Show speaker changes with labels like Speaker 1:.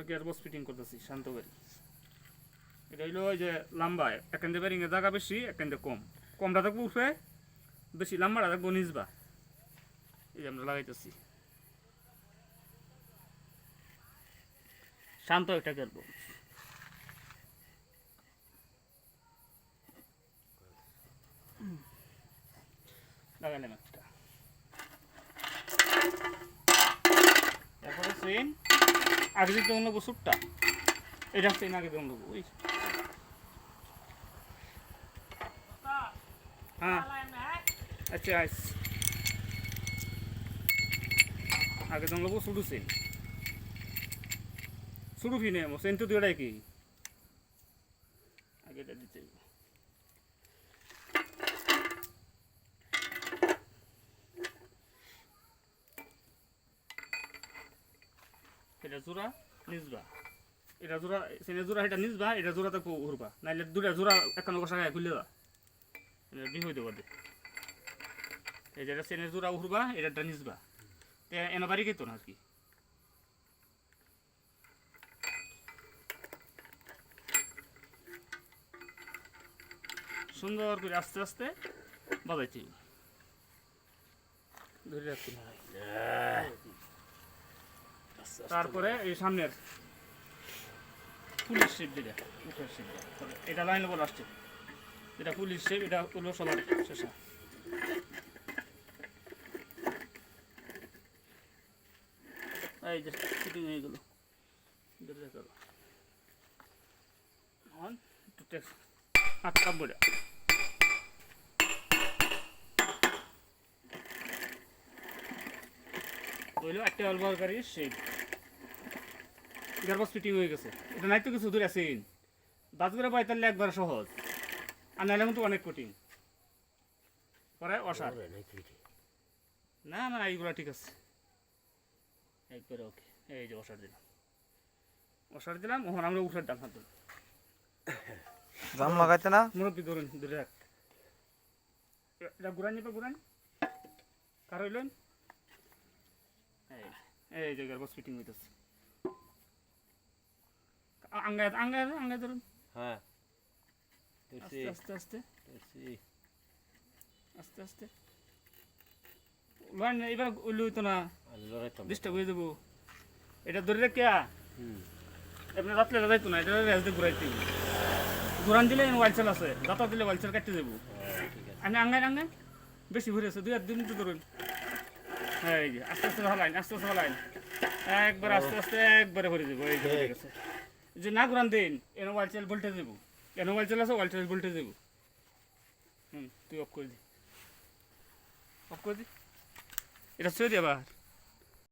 Speaker 1: আমরা গিয়ারবক্স করতেছি, শান্ত গাড়ি এটা হইল ওই যে বেরিংয়ে জায়গা বেশি থেকে কম। কমটা থাকব বেশি থাকব নিজবা এই যে আমরা লাগাইতেছি। শান্ত একটা একটা। আগে দিতে অন্য সুটটা এটা চেন আগে দিতে অন্য ওই হ্যাঁ। আচ্ছা আইস। আগে তো লোক শুরু চেন শুরু ফিনে চেন তো দুটাই কি? আগে এটা দিতে এটা জোড়া নিজবা এটা জোড়া সেনে জোড়া এটা নিজবা এটা জোড়া তাকে নাইলে দুটা জোড়া একান্ন কষা গায়ে খুলে দেওয়া এটা বি হয়ে দেবো এই যেটা সেনে জোড়া উড়বা এটা নিজবা এনে বাড়ি খেতো না আর কি সুন্দর করে আস্তে আস্তে বাজাইতে হবে। ধরে হবে। তারপরে এই সামনের পুলিশ শেপ যেটা উঠের শেপ এটা লাইন বলে আসছে। এটা পুলিশ শেপ, এটা হলো সবার শেষা। এই যে ফিটিং হয়ে গেল। আটকা হইল একটা অলবারকারী শেপ গার্বাস ফিটিং হয়ে গেছে। এটা নাই তো কিছু দূরে আছেন দাঁত করে পাইতালে একবার সহজ। আর নাইলে কিন্তু অনেক কঠিন। পরে অসার। না না এইগুলো ঠিক আছে। একবারে ওকে। এই যে অসার দিলাম। অসার দিলাম ওখানে আমরা উঠার ডান হাত। দিলাম
Speaker 2: জাম লাগাইতে না?
Speaker 1: মুরব্বী ধরুন ধরে রাখ। এটা ঘুরান নিবে ঘুরান কার হইলেন? এই যে গার্বাস ফিটিং হইতেছে। আঙ্গায় আঙ্গায় আঙ্গায় ধরুন।
Speaker 3: হ্যাঁ।
Speaker 1: আস্তে আস্তে আস্তে। আস্তে আস্তে। লোহান এবার উল্লু হইতো না। ডিস্টার্ব হয়ে যাব। এটা ধরে রেখে রাতলে যাইতো না এটা ঘুরাইতে ঘুরান দিলে ওয়াইলসেল আছে দাতা দিলে ওয়াইলসেল কাটতে যাব। আমি আঙ্গাই আঙ্গাই বেশি ঘুরে আছে দুই আর দুই মিনিট ধরুন। হ্যাঁ এই যে আস্তে আস্তে হলাইন আস্তে আস্তে হলাইন একবার আস্তে আস্তে একবারে ভরে যাব এই যে যে না ঘুরান দিন এন চেল ভোল্টেজ দেবো এন চেল আছে ওয়াইলসেল ভোল্টেজ দেবো হুম তুই অফ করে দি। অফ করে দি। এটা ছুঁয়ে দিয়ে আবার।